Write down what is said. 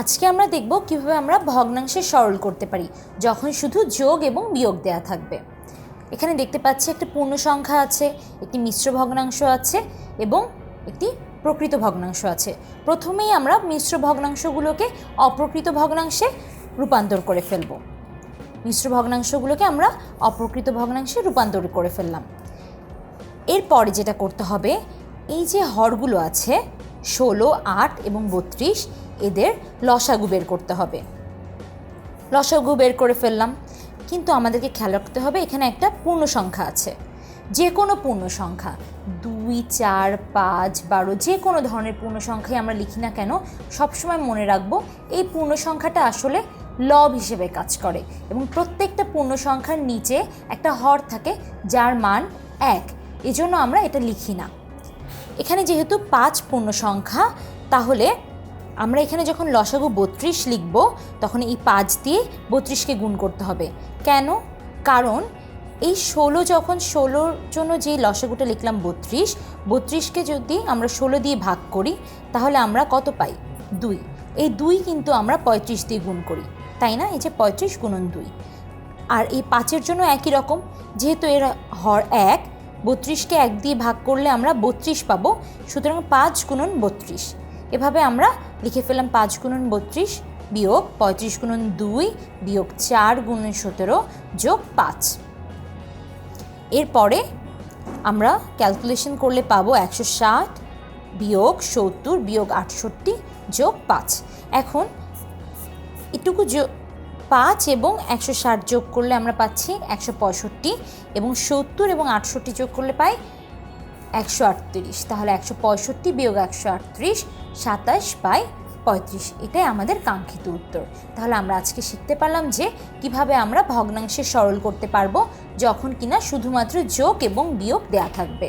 আজকে আমরা দেখব কীভাবে আমরা ভগ্নাংশে সরল করতে পারি, যখন শুধু যোগ এবং বিয়োগ দেয়া থাকবে। এখানে দেখতে পাচ্ছি একটা পূর্ণ সংখ্যা আছে, একটি মিশ্র ভগ্নাংশ আছে এবং একটি প্রকৃত ভগ্নাংশ আছে। প্রথমেই আমরা মিশ্র ভগ্নাংশগুলোকে অপ্রকৃত ভগ্নাংশে রূপান্তর করে ফেলব। মিশ্র ভগ্নাংশগুলোকে আমরা অপ্রকৃত ভগ্নাংশে রূপান্তর করে ফেললাম। এরপরে যেটা করতে হবে, এই যে হরগুলো আছে, ষোলো, আট এবং বত্রিশ এদের লসাগু বের করতে হবে। লসাগু বের করে ফেললাম। কিন্তু আমাদেরকে খেয়াল রাখতে হবে, এখানে একটা পূর্ণ সংখ্যা আছে। যে কোনো পূর্ণ সংখ্যা, দুই, চার, পাঁচ, বারো, যে কোনো ধরনের পূর্ণ সংখ্যাই আমরা লিখি না কেন, সবসময় মনে রাখব এই পূর্ণ সংখ্যাটা আসলে লব হিসেবে কাজ করে এবং প্রত্যেকটা পূর্ণ সংখ্যার নিচে একটা হর থাকে যার মান এক। এজন্য আমরা এটা লিখি না। এখানে যেহেতু পাঁচ পূর্ণ সংখ্যা, তাহলে আমরা এখানে যখন লসাগু বত্রিশ লিখব, তখন এই পাঁচ দিয়ে বত্রিশকে গুণ করতে হবে। কেন? কারণ এই ষোলো যখন ষোলোর জন্য যে লসাগুটা লিখলাম বত্রিশ, বত্রিশকে যদি আমরা ষোলো দিয়ে ভাগ করি, তাহলে আমরা কত পাই? দুই। এই দুই কিন্তু আমরা পঁয়ত্রিশ দিয়ে গুণ করি। তাই না? এই যে পঁয়ত্রিশ গুণন দুই। আর এই পাঁচের জন্য একই রকম। যেহেতু এর হর এক, বত্রিশকে এক দিয়ে ভাগ করলে আমরা বত্রিশ পাবো, সুতরাং পাঁচ গুণন বত্রিশ। এভাবে আমরা লিখে ফেললাম পাঁচ গুণন বত্রিশ বিয়োগ পঁয়ত্রিশ গুণন দুই বিয়োগ চার গুণন সতেরো যোগ পাঁচ। এরপরে আমরা ক্যালকুলেশন করলে পাবো একশো ষাট বিয়োগ সত্তর বিয়োগ আটষট্টি যোগ পাঁচ। এখন এটুকু যোগ পাঁচ এবং একশো ষাট যোগ করলে আমরা পাচ্ছি একশো পঁয়ষট্টি এবং সত্তর এবং আটষট্টি যোগ করলে পাই একশো আটত্রিশ। তাহলে একশো পঁয়ষট্টি বিয়োগ একশো আটত্রিশ, সাতাশ বাই পঁয়ত্রিশ। এটাই আমাদের কাঙ্ক্ষিত উত্তর। তাহলে আমরা আজকে শিখতে পারলাম যে কীভাবে আমরা ভগ্নাংশে সরল করতে পারব যখন কিনা শুধুমাত্র যোগ এবং বিয়োগ দেয়া থাকবে।